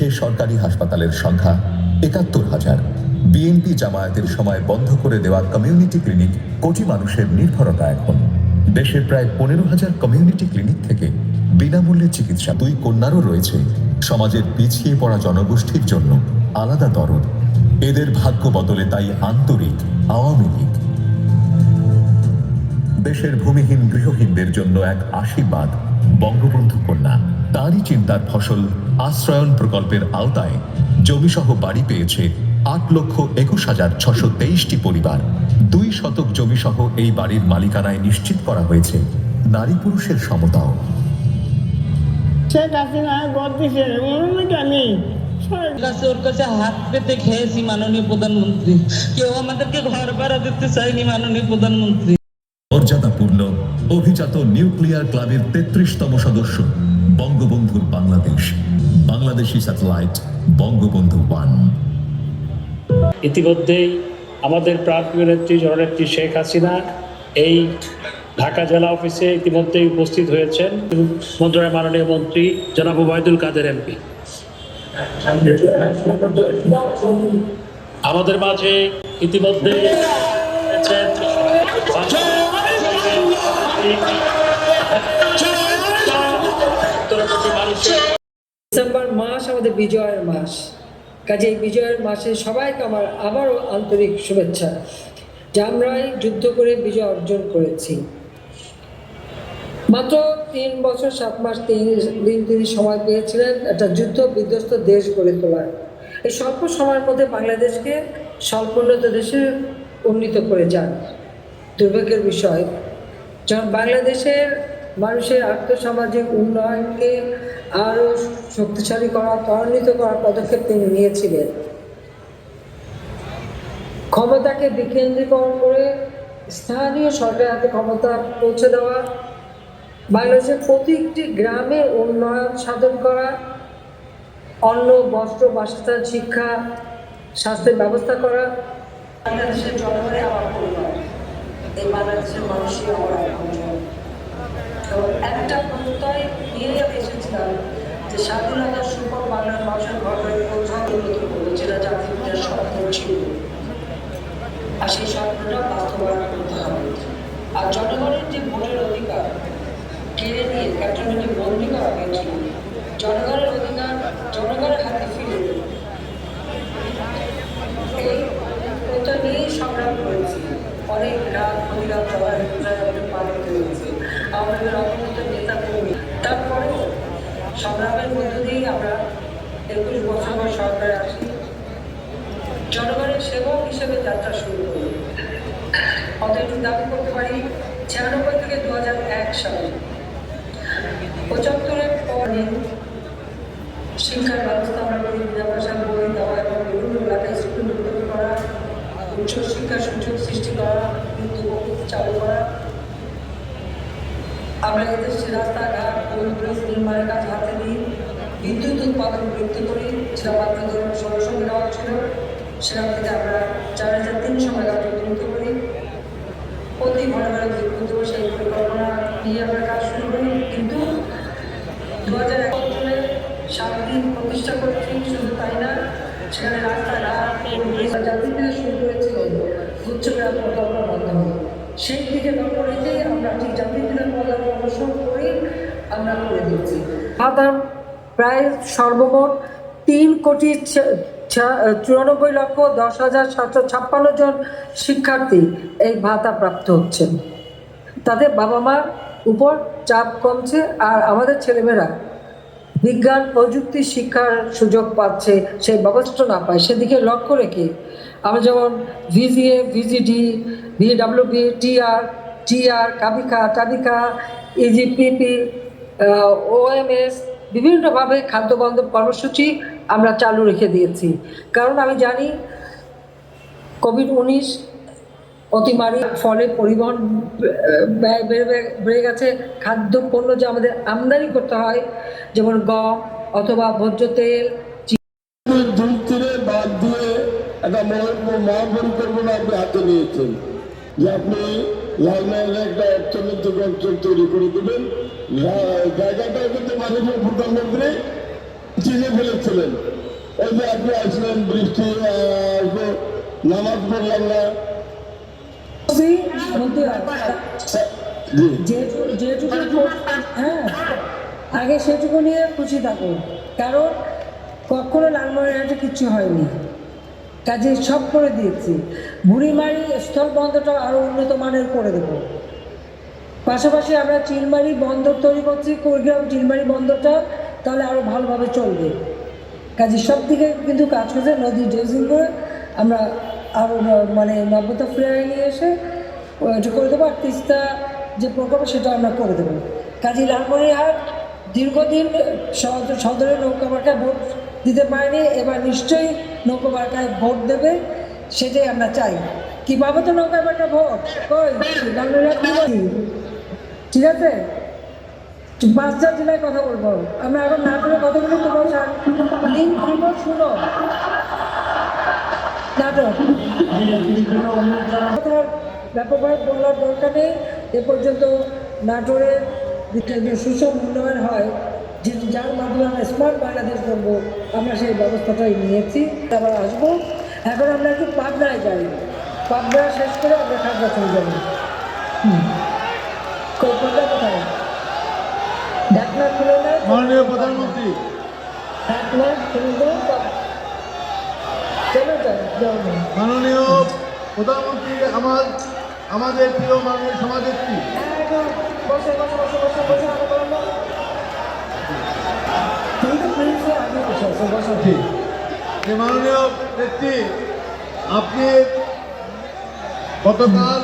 দেশে সরকারি হাসপাতালের সংখ্যা একাত্তর হাজার। বিএনপি জামায়াতের সময় বন্ধ করে দেওয়া কমিউনিটি ক্লিনিক কোটি মানুষের নির্ভরতা এখন। দেশের প্রায় পনেরো হাজার কমিউনিটি ক্লিনিক থেকে বিনামূল্যে চিকিৎসা। দুই কন্যারও রয়েছে। সমাজের পিছিয়ে পড়া জনগোষ্ঠীর জন্য আলাদা দরদ। এদের ভাগ্য বদলে তাই আন্তরিক আওয়ামী লীগ। দেশের ভূমিহীন গৃহহীনদের জন্য এক আশীর্বাদ বঙ্গবন্ধু কন্যা। তারই চিন্তার ফসল আশ্রয়ন প্রকল্পের আওতায়। জমিসহ বাড়ি পেয়েছে আট লক্ষ একুশ হাজার ছশো তেইশটি পরিবার। দুই শতক জমিসহ এই বাড়ির মালিকানায় নিশ্চিত করা হয়েছে। নারী পুরুষের সমতাও। ওর কাছে হাত পেতে খেয়েছি মাননীয় প্রধানমন্ত্রী। কেউ আমাদেরকে ঘর ভাড়া দিতে চায়নি মাননীয় প্রধানমন্ত্রী। মর্যাদাপূর্ণ অভিজাত নিউক্লিয়ার ক্লাবের তেত্রিশতম সদস্য। বঙ্গবন্ধুর বাংলাদেশ, বাংলাদেশি স্যাটেলাইট বঙ্গবন্ধু ওয়ান। ইতিমধ্যেই আমাদের প্রাণপ্রিয় নেত্রী জননেত্রী শেখ হাসিনা এই ঢাকা জেলা অফিসে ইতিমধ্যেই উপস্থিত হয়েছেন। মন্ত্রণালয়ের মাননীয় মন্ত্রী জনাব ওবায়দুল কাদের এমপি। আমাদের মাঝে ইতিমধ্যে ডিসেম্বর মাস আমাদের বিজয়ের মাস। কাজে এই বিজয়ের মাসে সবাইকে আমার আবারও আন্তরিক শুভেচ্ছা। যে আমরাই যুদ্ধ করে বিজয় অর্জন করেছি। মাত্র তিন বছর, সাত মাস, তিন দিন তিনি সময় পেয়েছিলেন একটা যুদ্ধ বিধ্বস্ত দেশ গড়ে তোলার। এই স্বল্প সময়ের মধ্যে বাংলাদেশকে স্বল্পোন্নত দেশে উন্নীত করে যান। দুর্ভাগ্যের বিষয়, যখন বাংলাদেশের মানুষের আর্থসামাজিক উন্নয়নকে আরও শক্তিশালী করা ত্বরান্বিত করার পদক্ষেপ তিনি নিয়েছিলেন। ক্ষমতাকে বিকেন্দ্রীকরণ করে স্থানীয় সরকারের হাতে ক্ষমতা পৌঁছে দেওয়া, বাংলাদেশের প্রতিটি গ্রামে উন্নয়ন সাধন করা, অন্ন, বস্ত্র, বাসস্থান, শিক্ষা, স্বাস্থ্যের ব্যবস্থা করা। বাংলাদেশের জনগণে আমার এই বাংলাদেশের মানুষই আমার একটা প্রত্যয় নিয়ে এসেছিলাম যে স্বাধীনতার সুফল বাংলার মানুষের ঘরে পৌঁছানো যেটা জাতির স্বপ্ন ছিল। আর সেই স্বপ্নটা বাস্তবায়ন করতে হবে। আর জনগণের যে ভোটের অধিকার, কেড়ে নিয়ে ক্যান্টনমেন্টে বন্দি করা হয়েছিল, জনগণের অধিকার জনগণের হাতে ফিরে এই ওটা নিয়েই সংগ্রাম করেছি। অনেক রাত প্রতিরাত সবাই আমাদের পালন হয়েছে আমাদের অবনীত নেতা কর্মী তারপরেও সংগ্রামের মধ্য দিয়েই আমরা একুশ বছর পর সরকারে আসি জনগণের সেবক হিসেবে যাত্রা শুরু করি অতএব দাবি করতে পারি ছিয়ানব্বই থেকে দু সালে পঁচাত্তরের পরে শিক্ষার ব্যবস্থা আমরা করি বিদ্যাভাষা বই দেওয়া এবং বিভিন্ন এলাকায় স্কুল উন্নত করা উচ্চশিক্ষার সুযোগ সৃষ্টি করা উদ্যোগ চালু করা আমরা এদেশে রাস্তাঘাট পোল ব্রিজ নির্মাণের কাজ হাতে নিই বিদ্যুৎ উৎপাদন বৃদ্ধি করি মাত্র ধরুন ষোলোশো মেগাওয়াট ছিল সেখান থেকে আমরা চার হাজার তিনশো মেগাওয়াট উন্নত করি। প্রতি ঘরে ঘরে বিদ্যুৎ সেই পরিকল্পনা নিয়ে আমরা কাজ শুরু করি। কিন্তু দু হাজার এক সালে সাত দিন প্রতিষ্ঠা করছি, শুধু তাই না, সেখানে রাস্তাঘাট জাতির থেকে শুরু করেছিল গ্রাম প্রকল্পের মাধ্যমে সেই দিকে লক্ষ্য রেখেই আমরা ঠিক জাতির পিতার প্রকল্প অনুসরণ করেই আমরা করে দিচ্ছি প্রায় সর্বমোট তিন কোটি চুরানব্বই লক্ষ দশ হাজার সাতশো ছাপ্পান্ন জন শিক্ষার্থী এই ভাতা প্রাপ্ত হচ্ছেন। তাদের বাবা মার উপর চাপ কমছে আর আমাদের ছেলেমেয়েরা বিজ্ঞান, প্রযুক্তি শিক্ষার সুযোগ পাচ্ছে, সেই ব্যবস্থা না পায়, সেদিকে লক্ষ্য রেখে আমরা যেমন VGA VGD, VWB, TR TR, কাবিকা, টাবিকা, ইজিপিপি ওএমএস বিভিন্নভাবে খাদ্য বান্ধব কর্মসূচি আমরা চালু রেখে দিয়েছি। কারণ আমি জানি কোভিড উনিশ অতিমারির ফলে পরিবহন ব্যয় বেড়ে বেড়ে গেছে। খাদ্য পণ্য যে আমাদের আমদানি করতে হয়, যেমন গম অথবা ভোজ্য তেল একটা মহাপরিকল্পনা আপনি হাতে নিয়েছেন। যে আপনি লালমাইলে একটা অর্থনৈতিক অঞ্চল তৈরি করে দেবেন। জায়গাটা কিন্তু মাননীয় প্রধানমন্ত্রী চিনে ফেলেছিলেন। ওই যে আপনি আসলেন বৃষ্টি আহ, তো নামাজ পড়লাম না। যেটুকু হ্যাঁ আগে সেটুকু নিয়ে খুশি থাকুন। কারণ কখনো লালমনিরহাটে কিচ্ছু হয়নি। কাজে সব করে দিয়েছি। বুড়িমারি স্থল বন্দরটা আরও উন্নত মানের করে দেবো। পাশাপাশি আমরা চিলমারি বন্দর তৈরি করছি, কুড়িগ্রাম চিলমারি বন্দরটা, তাহলে আরও ভালোভাবে চলবে। কাজে সব দিকে কিন্তু কাজ করছে নদী ড্রেজিং করে। আমরা আরও মানে নব্যতা ফিরিয়ে নিয়ে এসে ওইটা করে দেবো, আর তিস্তা যে প্রকল্প, সেটা আমরা করে দেবো। কাজী লালমনিরহাট দীর্ঘদিন সদ- সদরে নৌকা মার্কায় ভোট দিতে পারেনি, এবার নিশ্চয়ই নৌকা মার্কায় ভোট দেবে, সেটাই আমরা চাই। কীভাবে তো নৌকা মার্কায় ভোট? কই? কি ঠিক আছে? পাঁচটা জেলায় কথা বলব। আমরা এখন নাটোরে কথা বলি তোমার লিঙ্ক খুলবো শুনো নাটক। ব্যাপকভাবে বলার দরকার নেই। এ পর্যন্ত নাটোরের সুষম উন্নয়ন হয়। যে যার মাধ্যমে আমরা স্মার্ট বাংলাদেশ করব আমরা সেই ব্যবস্থাটাই নিয়েছি আবার আসব এখন আমরা একটু পাবনায় যাই পাবনা শেষ করে আমরা খাগড়া চলে যাব কোনটা কোথায় ঢাকনা খুলে না মাননীয় প্রধানমন্ত্রী ঢাকনা খুলে দাও চলো যাও মাননীয় প্রধানমন্ত্রী আমার আমাদের প্রিয় মাননীয় একদম বসে বসে বসে বসে বসে আগে বলো না তুমি তো প্রিন্সে আগে বসে আছো বসো ঠিক যে আপনি গতকাল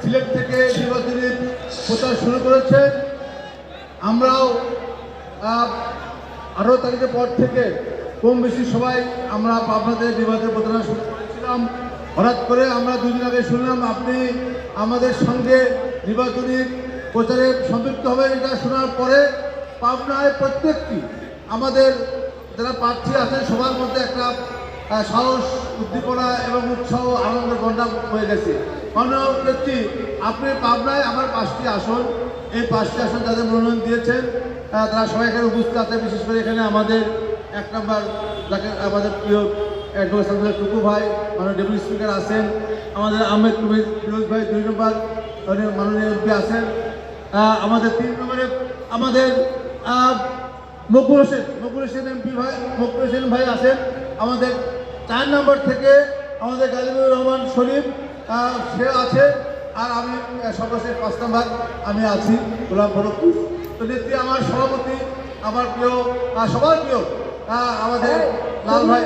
সিলেট থেকে নির্বাচনী প্রচার শুরু করেছেন। আমরাও আঠারো তারিখের পর থেকে কম বেশি সবাই আমরা আপনাদের নির্বাচনী প্রচারণা শুরু করেছিলাম। হঠাৎ করে আমরা দুদিন আগে শুনলাম, আপনি আমাদের সঙ্গে নির্বাচনী প্রচারে সম্পৃক্ত হবেন। এটা শোনার পরে পাবনায় প্রত্যেকটি আমাদের যারা প্রার্থী আছেন, সবার মধ্যে একটা সাহস, উদ্দীপনা এবং উৎসাহ, আনন্দের বন্যা হয়ে গেছে। মাননীয় ব্যক্তি, আপনি পাবনায় আমার পাঁচটি আসন, এই পাঁচটি আসন যাদের মনোনয়ন দিয়েছেন। তারা সবাই এখানে উপস্থিত আছে, বিশেষ করে এখানে আমাদের এক নম্বর, যাকে আমাদের প্রিয় অ্যাডভোকেট টুকু ভাই, মাননীয় ডেপুটি স্পিকার আছেন। আমাদের আহমেদ কবির, ফিরোজ ভাই দুই নম্বর, মাননীয়- এমপি আছেন। আমাদের তিন নম্বরে আমাদের মকবুল হোসেন মকবুল হোসেন এমপি ভাই মকবুল হোসেন ভাই আছেন। আমাদের চার নম্বর থেকে আমাদের গালিবুর রহমান শরীফ সে আছে। আর আমি সর্বশেষ পাঁচ নম্বর আমি আছি গোলাম ফরুক তো নেত্রী আমার সভাপতি আমার প্রিয় আহ, সবার প্রিয় আমাদের লাল ভাই।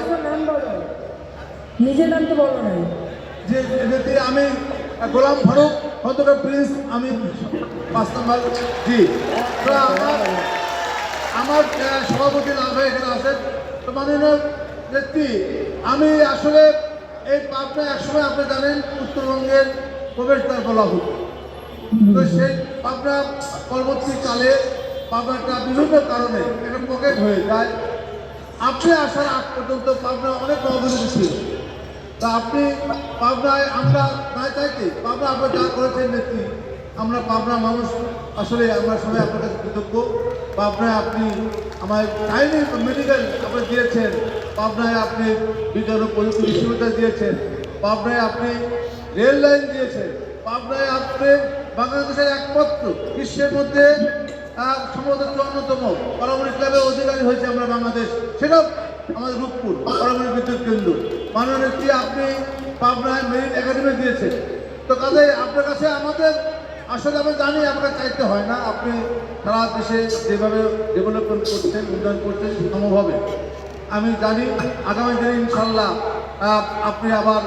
নিজের নাম তো বলো নাই। যে নেত্রী আমি গোলাম ফারুক খন্দকার প্রিন্স আমি পাঁচ নম্বর। জি। আমার সভাপতি লাল ভাই এখানে আছেন। তো মাননীয় নেত্রী আমি আসলে এই পাবনা একসময় আপনি জানেন, উত্তরবঙ্গের প্রবেশদ্বার বলা হতো। তো সেই পাবনা পরবর্তীকালে পাবনাটা বিভিন্ন কারণে একটা পকেট হয়ে যায়। আপনি আসার আগ পর্যন্ত পাবনা অনেক অভিযোগ ছিল। তা আপনি পাবনায় আমরা নাই চাইতে পাবনা আপনার যা করেছেন নেত্রী আমরা পাবনা মানুষ আসলে আমরা সবাই আপনার কাছে কৃতজ্ঞ। পাবনায় আপনি আমার টাইমে মেডিকেল আপনি দিয়েছেন। পাবনায় আপনি বিজ্ঞান ও প্রযুক্তি বিশ্ববিদ্যালয় দিয়েছেন। পাবনায় আপনি রেল লাইন দিয়েছেন। পাবনায় আপনি বাংলাদেশের একমাত্র বিশ্বের মধ্যে সম্ভবত চুয়ান্নতম পারমাণবিক ক্লাবের অধিকারী হয়েছে আমরা বাংলাদেশ। সেটাও আমাদের রূপপুর পারমাণবিক বিদ্যুৎ কেন্দ্র। মাননীয় আপনি পাবনায় মেরিন একাডেমি দিয়েছেন। তো কাজে আপনার কাছে আমাদের আসলে আমি জানি আপনার চাইতে হয় না আপনি সারা দেশে যেভাবে ডেভেলপমেন্ট করছেন উন্নয়ন করছেন সমভাবে আমি জানি আগামী দিনে ইনশাল্লাহ আপনি আবার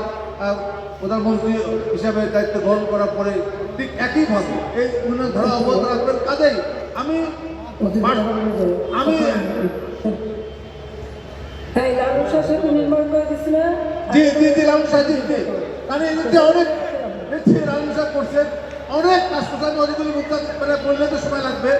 প্রধানমন্ত্রী হিসাবে দায়িত্ব গ্রহণ করার পরে ঠিক একইভাবে এই উন্নয়ন ধারা অব্যাহত রাখবেন। কাজেই আমি আমি হ্যাঁ জি জি জি রাম সাহেব জি জি। কারণ এই অনেক দেখছি রাম সাহেব করছেন অনেক কাজ করছে আমি অনেকগুলো মুদ্রা মানে বললে তো সময় লাগবে।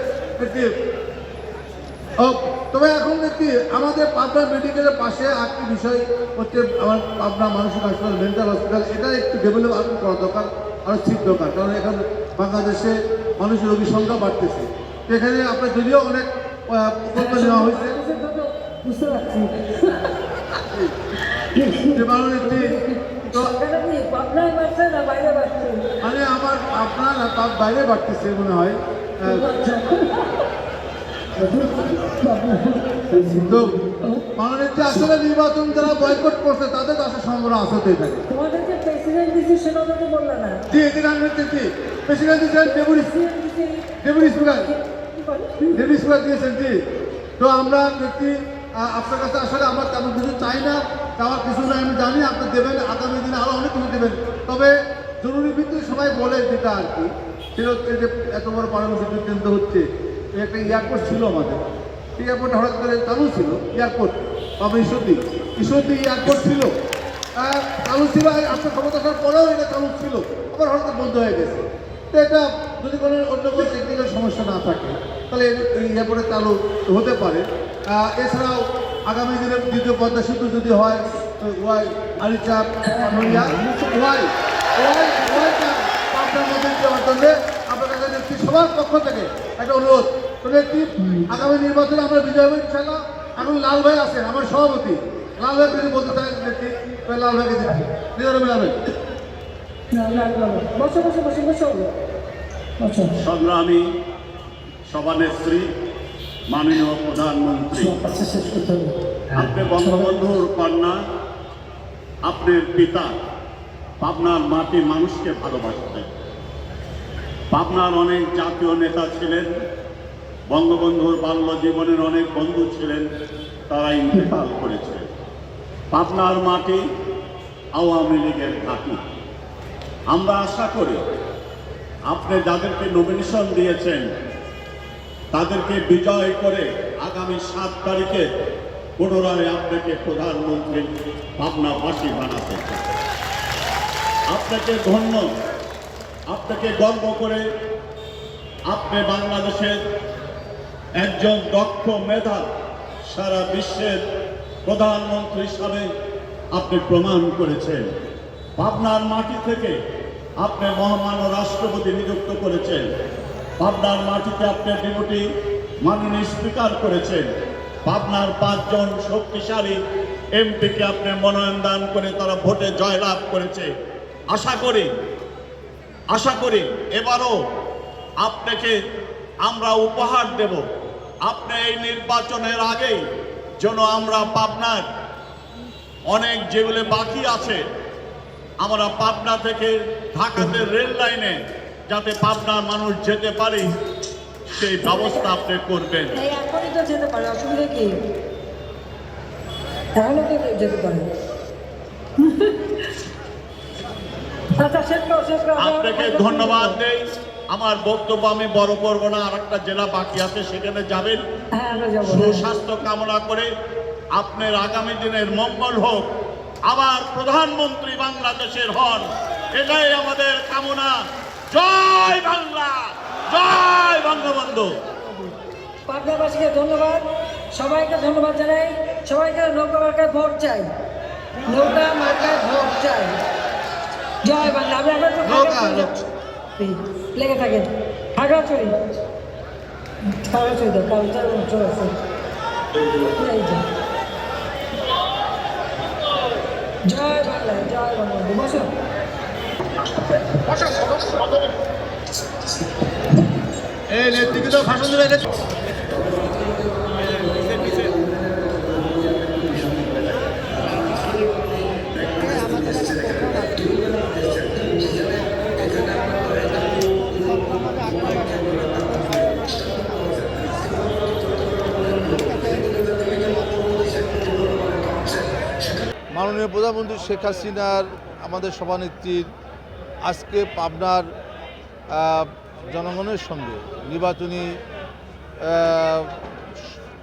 তবে এখন দেখি আমাদের পাবনা মেডিকেলের পাশে আরেকটি বিষয় হচ্ছে আমার পাবনা মানসিক হাসপাতাল মেন্টাল হসপিটাল এটা একটু ডেভেলপ আরও করা দরকার আরও ঠিক দরকার কারণ এখন বাংলাদেশে মানুষের রোগীর সংখ্যা বাড়তেছে। এখানে আপনার যদিও অনেক প্রকল্প নেওয়া হয়েছে। বুঝতে পারছি। তো সরকারটা কি পাবনায় বাড়ছে না বাইরে বাড়ছে মানে আমার আপনার তার বাইরে বাড়তেছে মনে হয়। তো আসলে নির্বাচন যারা বয়কট করছে তাদের আসার সম্ভাবনা আসতেই থাকে জি এদিন আমি দেখছি প্রেসিডেন্ট দিয়েছেন deputy deputy speaker deputy speaker দিয়েছেন জি। তো আমরা দেখছি আপনার কাছে আসলে আমরা তেমন কিছু চাই না আমার কিছু না আমি জানি আপনি দেবেন আগামী দিনে আরও অনেক কিছু দেবেন। তবে জরুরি ভিত্তিতে সবাই বলে যেটা আর কি। সেটা হচ্ছে যে এত বড় পারমাণবিক কেন্দ্র হচ্ছে একটা এয়ারপোর্ট ছিল আমাদের। এই এয়ারপোর্ট হঠাৎ করে চালু ছিল এয়ারপোর্ট বাবা ঈশ্বরদী ঈশ্বরদী এয়ারপোর্ট ছিল। চালু ছিল আপনার ক্ষমতা আসার পরেও এটা চালু ছিল। আবার হঠাৎ বন্ধ হয়ে গেছে। তো এটা যদি কোনো অন্য কোনো টেকনিক্যাল সমস্যা না থাকে, তাহলে এই- এয়ারপোর্টে চালু হতে পারে। এছাড়াও আগামী দিনে দ্বিতীয় পদ্মা সেতু যদি হয় ওয়াই আরিচাপ পানুরিয়া সবার পক্ষ থেকে একটা অনুরোধ। নেত্রী আগামী নির্বাচনে আমরা বিজয় হব ইনশাল্লাহ এখন লাল ভাই আছেন আমার সভাপতি। লাল ভাই যদি বলতে চাই নেত্রী লাল ভাইকে দিচ্ছি নিজের সংগ্রামী সভানেত্রী মাননীয় প্রধানমন্ত্রী। আপনি বঙ্গবন্ধুর কন্যা আপনার পিতা। পাবনার মাটি মানুষকে ভালোবাসতেন পাবনার অনেক জাতীয় নেতা ছিলেন, বঙ্গবন্ধুর বাল্য জীবনের অনেক বন্ধু ছিলেন তারা ইন্তেকাল করেছে। পাবনার মাটি আওয়ামী লীগের ঘাঁটি। আমরা আশা করি, আপনি যাদেরকে নমিনেশন দিয়েছেন, তাদেরকে বিজয় করে আগামী সাত তারিখে পুনরায় আপনাকে প্রধানমন্ত্রী ভাবনাবাসী বানাতে চাই। আপনাকে ধন্য, আপনাকে গর্ব করে আপনি বাংলাদেশের একজন দক্ষ মেধা সারা বিশ্বের প্রধানমন্ত্রী হিসাবে আপনি প্রমাণ করেছেন। পাবনার মাটি থেকে আপনি মহামান্য রাষ্ট্রপতি নিযুক্ত করেছেন। পাবনার মাটিতে আপনি ডেপুটি মাননীয় স্পিকার করেছেন। পাবনার পাঁচজন শক্তিশালী এমপিকে আপনি মনোনয়ন দান করে তারা ভোটে জয়লাভ করেছে। আশা করি আশা করি এবারও আপনাকে আমরা উপহার দেব। আপনি এই নির্বাচনের আগেই যেন আমরা পাবনার অনেক যেগুলো বাকি আছে, আমরা পাবনা থেকে ঢাকাতে রেল লাইনে যাতে পাবনার মানুষ যেতে পারে, সেই ব্যবস্থা আপনি করবেন। অসুবিধা কি আচ্ছা শেষ করো শেষ করো আপনাকে ধন্যবাদ দেই। আমার বক্তব্য আমি বড় করব না আর একটা জেলা বাকি আছে সেখানে যাবেন। হ্যাঁ সুস্বাস্থ্য কামনা করে আপনার আগামী দিনের মঙ্গল হোক। আবার প্রধানমন্ত্রী বাংলাদেশের হন। এটাই আমাদের কামনা। জয় বাংলা! জয় বঙ্গবন্ধু! পাবনাবাসীকে ধন্যবাদ। সবাইকে ধন্যবাদ জানাই। সবাইকে নৌকা ভোট চাই। নৌকা জয় বাংলা আমরা আমরা তো খাগড়াছড়ি যাচ্ছি। লেগে থাকে খাগড়াছড়ি খাগড়াছড়ি কালচার অঞ্চল আছে। এই জয় বাংলা জয় বঙ্গবন্ধু বসো। এই তো ভাষণ দেবে এটা মাননীয় প্রধানমন্ত্রী শেখ হাসিনার আমাদের সভানেত্রীর আজকে পাবনার জনগণের সঙ্গে নির্বাচনী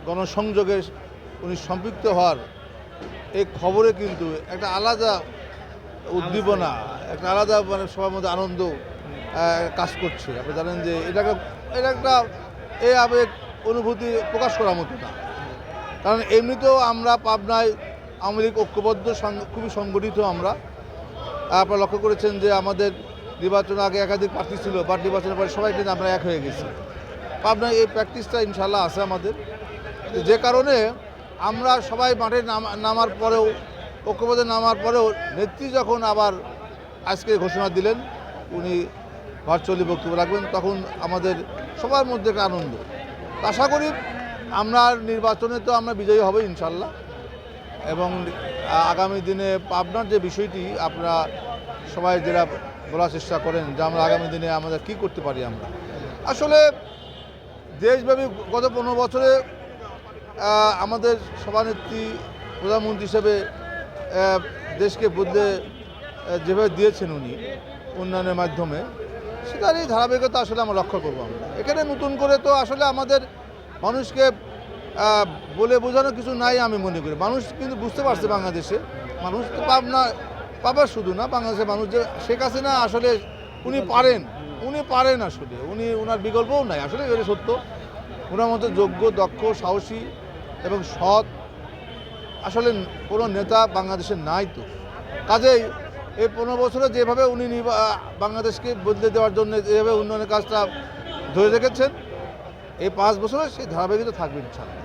গণসংযোগে উনি সম্পৃক্ত হওয়ার এই খবরে কিন্তু একটা আলাদা উদ্দীপনা, একটা আলাদা মানে সবার মধ্যে আনন্দ কাজ করছে। আপনি জানেন যে এটাকে, এটা একটা এই আবেগ, অনুভূতি প্রকাশ করার মতো না। কারণ এমনিতেও আমরা পাবনায় আওয়ামী ঐক্যবদ্ধ খুবই সংগঠিত আমরা। আপনারা লক্ষ্য করেছেন যে আমাদের নির্বাচন আগে একাধিক প্রার্থী ছিল, বাট নির্বাচনের পরে সবাই কিন্তু আমরা এক হয়ে গেছি। পাবনায় এই প্র্যাকটিসটা ইনশাল্লাহ আছে আমাদের। যে কারণে আমরা সবাই মাঠে নামা- নামার পরেও, ঐক্যবদ্ধ নামার পরেও নেত্রী যখন আবার আজকে ঘোষণা দিলেন, উনি ভার্চুয়ালি বক্তব্য রাখবেন, তখন আমাদের সবার মধ্যে একটা আনন্দ। আশা করি আমরা নির্বাচনে তো আমরা বিজয়ী হব ইনশাল্লাহ এবং আগামী দিনে পাবনার যে বিষয়টি, আপনারা সবাই যেটা বলার চেষ্টা করেন যে আমরা আগামী দিনে আমাদের কি করতে পারি আমরা। আসলে দেশব্যাপী গত পনেরো বছরে আমাদের সভানেত্রী প্রধানমন্ত্রী হিসেবে দেশকে বদলে যেভাবে দিয়েছেন উনি উন্নয়নের মাধ্যমে, সেটারই ধারাবাহিকতা আসলে আমরা লক্ষ্য করব আমরা। এখানে নতুন করে তো আসলে আমাদের মানুষকে বলে বোঝানো কিছু নাই আমি মনে করি। মানুষ কিন্তু বুঝতে পারছে বাংলাদেশে। মানুষ তো পাবনা পাবার শুধু না, বাংলাদেশের মানুষ যে শেখ হাসিনা আসলে উনি পারেন উনি পারেন আসলে। উনি ওনার বিকল্পও নাই। আসলে এটা সত্য। ওনার মতো যোগ্য, দক্ষ, সাহসী এবং সৎ আসলে কোনো নেতা বাংলাদেশে নাই তো। কাজেই এই পনেরো বছরে যেভাবে উনি বাংলাদেশকে বদলে দেওয়ার জন্য যেভাবে উন্নয়নের কাজটা ধরে রেখেছেন, এই পাঁচ বছরে সেই ধারাবাহিকতা থাকবে ইনশাল্লাহ